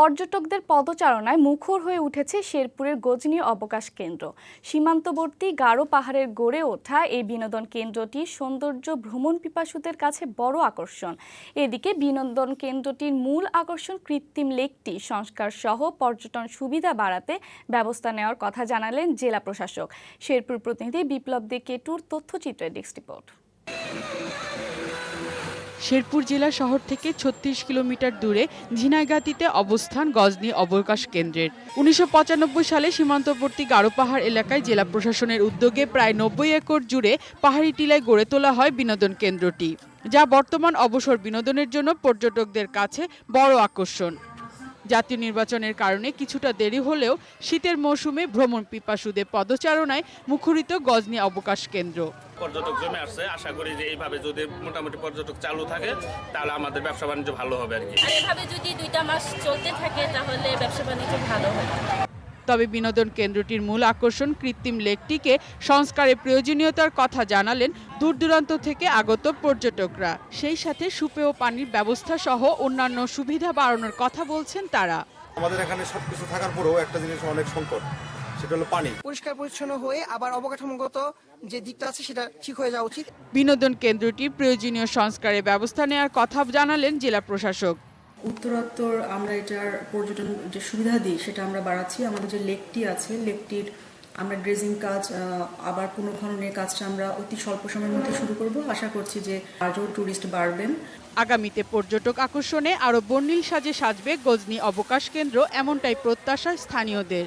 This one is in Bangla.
পর্যটকদের পদচারণায় মুখর হয়ে উঠেছে শেরপুরের গজনী অবকাশ কেন্দ্র। সীমান্তবর্তী গারো পাহাড়ের গড়ে ওঠা এই বিনোদন কেন্দ্রটি সৌন্দর্য ভ্রমণ পিপাসুদের কাছে বড় আকর্ষণ। এদিকে বিনোদন কেন্দ্রটির মূল আকর্ষণ কৃত্রিম লেকটি। সংস্কার সহ পর্যটন সুবিধা বাড়াতে ব্যবস্থা নেওয়ার কথা জানালেন জেলা প্রশাসক। শেরপুর প্রতিনিধি বিপ্লব দে কেটুর তথ্যচিত্রের ডেস্ক রিপোর্ট। শেরপুর জেলা শহর থেকে ছত্রিশ কিলোমিটার দূরে ঝিনাইগাতিতে অবস্থান গজনী অবকাশ কেন্দ্রের। উনিশশো পঁচানব্বই সালে সীমান্তবর্তী গারো পাহাড় এলাকায় জেলা প্রশাসনের উদ্যোগে প্রায় নব্বই একর জুড়ে পাহাড়ি টিলায় গড়ে তোলা হয় বিনোদন কেন্দ্রটি, যা বর্তমান অবসর বিনোদনের জন্য পর্যটকদের কাছে বড় আকর্ষণ। জাতীয় নির্বাচনের কারণে কিছুটা দেরি হলেও শীতের মৌসুমে ভ্রমণ পিপাসুদের পদচারণায় মুখরিত গজনী অবকাশ কেন্দ্র। পর্যটক জমে আসছে। আশা করি যে এইভাবে যদি মোটামুটি পর্যটক চালু থাকে তাহলে আমাদের ব্যবসা বাণিজ্য ভালো হবে আর কি। এভাবে যদি দুইটা মাস চলতে থাকে তাহলে ব্যবসা বাণিজ্য ভালো হবে। তবে বিনোদন কেন্দ্রটির মূল আকর্ষণ কৃত্রিম লেকটিকে সংস্কারের প্রয়োজনীয়তার কথা জানালেন দূর দূরান্ত থেকে আগত পর্যটকরা। সেই সাথে সুপেয় পানির ব্যবস্থা সহ অন্যান্য সুবিধা বাড়ানোর কথা বলছেন তারা। আমাদের এখানে সবকিছু থাকার পরেও একটা জিনিস অনেক সংকট। সেটা হলো পানি। পরিষ্কার পরিচ্ছন্ন হয়ে আবার অবকাঠামোগত যে দিকটা আছে সেটা ঠিক হয়ে যাওয়া উচিত। বিনোদন কেন্দ্রটির প্রয়োজনীয় সংস্কারের ব্যবস্থা নেওয়ার কথা জানালেন জেলা প্রশাসক। উত্তরোত্তর আমরা এটার পর্যটন যে সুবিধা দিই সেটা আমরা বাড়াচ্ছি। আমাদের যে লেকটি আছে লেকটির আমরা ড্রেজিং কাজ আবার পুনর্খননের কাজটা আমরা অতি স্বল্প সময়ের মধ্যে শুরু করব। আশা করছি যে আরও ট্যুরিস্ট বাড়বেন। আগামীতে পর্যটক আকর্ষণে আরও বর্ণিল সাজে সাজবে গজনী অবকাশ কেন্দ্র এমনটাই প্রত্যাশা স্থানীয়দের।